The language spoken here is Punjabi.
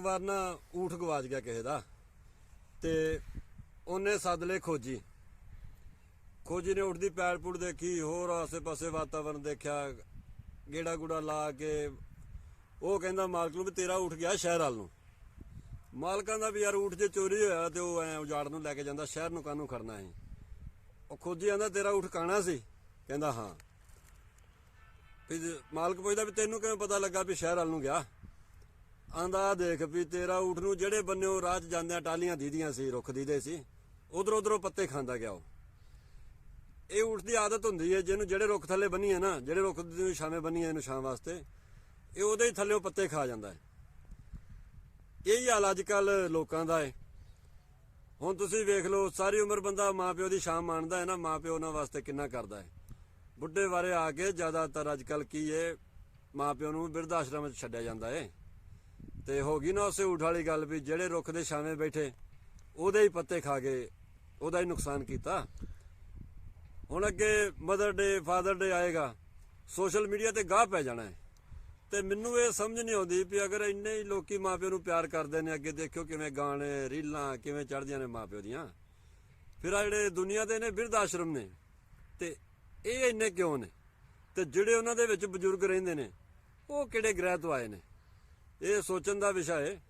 ਵਾਰ ਨਾ ਊਠ ਗਵਾਚ ਗਿਆ ਕਿਸੇ ਦਾ ਤੇ ਉਹਨੇ ਸੱਦ ਲਏ ਖੋਜੀ। ਖੋਜੀ ਨੇ ਉੱਠਦੀ ਪੈੜ ਪੁੜ ਦੇਖੀ, ਹੋਰ ਆਸੇ-ਪਾਸੇ ਵਾਤਾਵਰਨ ਦੇਖਿਆ ਗੇੜਾ ਗੁੜਾ ਲਾ ਕੇ ਉਹ ਕਹਿੰਦਾ, ਮਾਲਕ ਨੂੰ ਵੀ ਤੇਰਾ ਉੱਠ ਗਿਆ ਸ਼ਹਿਰ ਵੱਲ ਨੂੰ। ਮਾਲਕਾਂ ਦਾ ਵੀ ਯਾਰ ਊਠ ਜੇ ਚੋਰੀ ਹੋਇਆ ਤੇ ਉਹ ਐ ਉਜਾੜ ਨੂੰ ਲੈ ਕੇ ਜਾਂਦਾ, ਸ਼ਹਿਰ ਨੂੰ ਕਾਹਨੂੰ ਖੜਨਾ ਹੈ ਉਹ ਖੋਜੀ ਕਹਿੰਦਾ ਤੇਰਾ ਊਠ ਕਾਣਾ ਸੀ? ਕਹਿੰਦਾ, ਹਾਂ। ਫਿਰ ਮਾਲਕ ਪੁੱਛਦਾ ਵੀ, ਤੈਨੂੰ ਕਿਵੇਂ ਪਤਾ ਲੱਗਾ ਵੀ ਸ਼ਹਿਰ ਵਾਲ ਨੂੰ ਗਿਆ? ਆਂਦਾ ਦੇਖ ਵੀ ਤੇਰਾ ਊਠ ਨੂੰ ਜਿਹੜੇ ਬੰਨਿਓ ਰਾਹ 'ਚ ਜਾਂਦਿਆਂ ਟਾਲੀਆਂ ਦੀਦੀਆਂ ਸੀ, ਰੁੱਖ ਦੀਦੇ ਸੀ, ਉਧਰ ਉਧਰੋਂ ਪੱਤੇ ਖਾਂਦਾ ਗਿਆ ਉਹ। ਇਹ ਊਠ ਦੀ ਆਦਤ ਹੁੰਦੀ ਹੈ ਜਿਹਨੂੰ ਜਿਹੜੇ ਰੁੱਖ ਥੱਲੇ ਬੰਨੀ ਹੈ ਨਾ, ਜਿਹੜੇ ਰੁੱਖ ਦੀ ਛਾਵੇਂ ਬੰਨੀ ਹੈ ਇਹਨੂੰ ਛਾਂ ਵਾਸਤੇ, ਇਹ ਉਹਦੇ ਹੀ ਥੱਲੇੋਂ ਪੱਤੇ ਖਾ ਜਾਂਦਾ ਹੈ ਇਹੀ ਹਾਲ ਅੱਜ ਕੱਲ ਲੋਕਾਂ ਦਾ ਹੈ ਹੁਣ ਤੁਸੀਂ ਵੇਖ ਲਓ, ਸਾਰੀ ਉਮਰ ਬੰਦਾ ਮਾਪਿਓ ਦੀ ਸ਼ਾਮ ਮੰਨਦਾ ਹੈ ਨਾ, ਮਾਪਿਓ ਉਹਨਾਂ ਵਾਸਤੇ ਕਿੰਨਾ ਕਰਦਾ ਹੈ ਬੁੱਢੇ ਬਾਰੇ ਆ ਕੇ ਜ਼ਿਆਦਾਤਰ ਅੱਜ ਕੱਲ ਕੀ ਹੈ ਮਾਪਿਓ ਨੂੰ ਬਿਰਧ ਆਸ਼ਰਮ ਵਿੱਚ ਛੱਡਿਆ ਜਾਂਦਾ ਹੈ ਤੇ ਹੋ ਗਈ ਨਾ ਉਸੇ ਊਠ ਵਾਲੀ ਗੱਲ ਵੀ ਜਿਹੜੇ ਰੁੱਖ ਦੇ ਛਾਵੇਂ ਬੈਠੇ, ਉਹਦੇ ਹੀ ਪੱਤੇ ਖਾ ਗਏ ਉਹਦਾ ਹੀ ਨੁਕਸਾਨ ਕੀਤਾ। ਹੁਣ ਅੱਗੇ ਮਦਰ ਡੇ, ਫਾਦਰ ਡੇ ਆਏਗਾ, ਸੋਸ਼ਲ ਮੀਡੀਆ ਤੇ ਗਾਹ ਪੈ ਜਾਣਾ ਹੈ। ਤੇ ਮੈਨੂੰ ਇਹ ਸਮਝ ਨਹੀਂ ਆਉਂਦੀ ਵੀ ਅਗਰ ਇੰਨੇ ਹੀ ਲੋਕੀ ਮਾਪਿਓ ਨੂੰ ਪਿਆਰ ਕਰਦੇ ਨੇ, ਅੱਗੇ ਦੇਖਿਓ ਕਿਵੇਂ ਗਾਣੇ, ਰੀਲਾਂ, ਕਿਵੇਂ ਚੜ੍ਹਦੀਆਂ ਨੇ ਮਾਪਿਓ ਦੀਆਂ। ਫਿਰ ਆ ਜਿਹੜੇ ਦੁਨੀਆ ਦੇ ਨੇ ਬਿਰਧ ਆਸ਼ਰਮ ਨੇ, ਤੇ ਇਹ ਇੰਨੇ ਕਿਉਂ ਨੇ? ਤੇ ਜਿਹੜੇ ਉਹਨਾਂ ਦੇ ਵਿੱਚ ਬਜ਼ੁਰਗ ਰਹਿੰਦੇ ਨੇ, ਉਹ ਕਿਹੜੇ ਗ੍ਰਹਿ ਤੋਂ ਆਏ ਨੇ? ਇਹ ਸੋਚਣ ਦਾ ਵਿਸ਼ਾ ਹੈ।